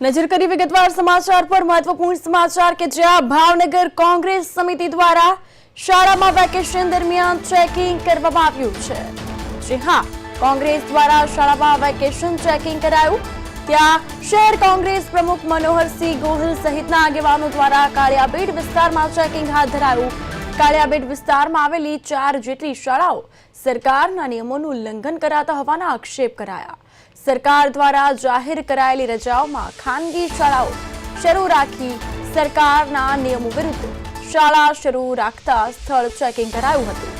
નજર કરી વિગતવાર સમાચાર પર મહત્વપૂર્ણ સમાચાર કે જ્યાં ભાવનગર કોંગ્રેસ સમિતિ દ્વારા શાળામાં વેકેશન દરમિયાન ચેકિંગ કરવામાં આવ્યું છે. જી હા, કોંગ્રેસ દ્વારા શાળામાં વેકેશન ચેકિંગ કરાયું. ત્યાં શહેર કોંગ્રેસ પ્રમુખ મનોહરસિંહ ગોહિલ સહિતના આગેવાનો દ્વારા કાળિયાબેટ વિસ્તારમાં ચેકિંગ હાથ ધરાયું. કાળિયાબેટ વિસ્તારમાં આવેલી ચાર જેટલી શાળાઓ સરકારના નિયમોનું ઉલ્લંઘન કરાતા હોવાના આક્ષેપ કરાયા. સરકાર દ્વારા જાહેર કરાયેલી રજાઓમાં ખાનગી શાળાઓ શરૂ રાખી સરકારના નિયમો વિરુદ્ધ શાળા શરૂ રાખતા સ્થળ ચેકિંગ કરાયું હતું.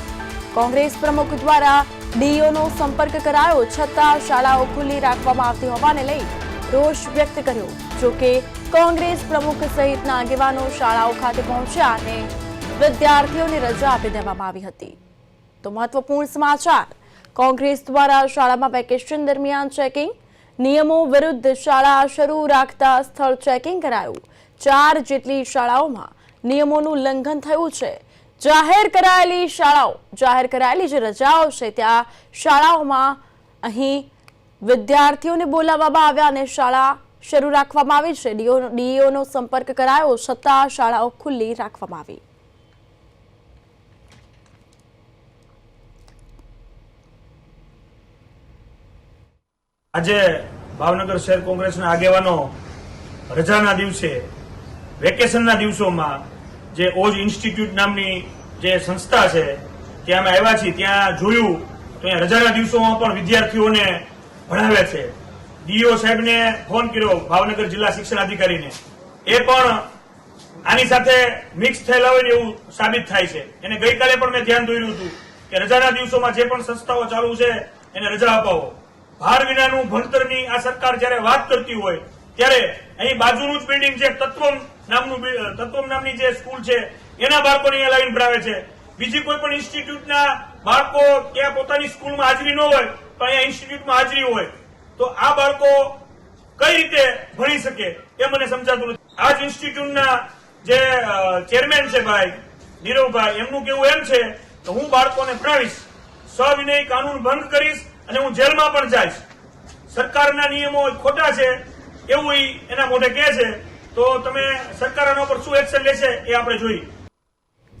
કોંગ્રેસ પ્રમુખ દ્વારા ડીઓનો સંપર્ક કરાયો, છતાં શાળાઓ ખુલ્લી રાખવામાં આવતી હોવાને લઈ રોષ વ્યક્ત કર્યો. જોકે કોંગ્રેસ પ્રમુખ સહિતના આગેવાનો શાળાઓ ખાતે પહોંચ્યા અને વિદ્યાર્થીઓને રજા આપી દેવામાં આવી હતી. તો મહત્વપૂર્ણ સમાચાર, કોંગ્રેસ દ્વારા શાળામાં વેકેશન દરમિયાન ચેકિંગ, નિયમો વિરુદ્ધ શાળા શરૂ રાખતા સ્થળ ચેકિંગ કરાયું. ચાર જેટલી શાળાઓમાં નિયમોનું ઉલ્લંઘન થયું છે. જાહેર કરાયેલી શાળાઓ, જાહેર કરાયેલી જે રજાઓ છે, ત્યાં શાળાઓમાં અહીં વિદ્યાર્થીઓને બોલાવવામાં આવ્યા અને શાળા શરૂ રાખવામાં આવી છે. ડીઓ, ડીઓનો સંપર્ક કરાયો, છતાં શાળાઓ ખુલ્લી રાખવામાં આવી. આજે ભાવનગર શહેર કોંગ્રેસના આગેવાનો રજાના દિવસે, વેકેશનના દિવસોમાં જે ઓજ ઇન્સ્ટિટ્યૂટ નામની જે સંસ્થા છે, ત્યાં અમે આવ્યા છીએ. ત્યાં જોયું તો અહીંયા રજાના દિવસોમાં પણ વિદ્યાર્થીઓને ભણાવે છે. ડીઓ સાહેબને ફોન કર્યો ભાવનગર જિલ્લા શિક્ષણ અધિકારીને. એ પણ આની સાથે મિક્સ થયેલા હોય એવું સાબિત થાય છે. એને ગઈકાલે પણ મેં ધ્યાન દોર્યું હતું કે રજાના દિવસોમાં જે પણ સંસ્થાઓ ચાલુ છે, એને રજા અપાવો. ભાર વિનાનું ભણતરની આ સરકાર જ્યારે વાત કરતી હોય, ત્યારે અહીં બાજુનું જ બિલ્ડિંગ છે, તત્વમ નામનું તત્વમ નામની જે સ્કૂલ છે, એના બાળકોને અહીંયા લાવીને ભરાવે છે. બીજી કોઈ પણ ઇન્સ્ટિટ્યૂટના બાળકો ત્યાં પોતાની સ્કૂલમાં હાજરી ન હોય પણ અહીંયા ઇન્સ્ટિટ્યૂટમાં હાજરી હોય. તો આ બાળકો કઈ રીતે ભણી શકે એ મને સમજાતું નથી. આ જ ઇન્સ્ટિટ્યૂટના જે ચેરમેન છે ભાઈ, નીરવભાઈ, એમનું કેવું એમ છે કે હું બાળકોને ભણાવીશ સવિનય કાનૂન ભંગ કરીશ અને હું જેલમાં પણ જઈશ. સરકારના નિયમો ખોટા છે, એવું એના મોઢે કહે છે. તો તમે સરકાર આના ઉપર શું એક્શન લેશે એ આપણે જોઈએ.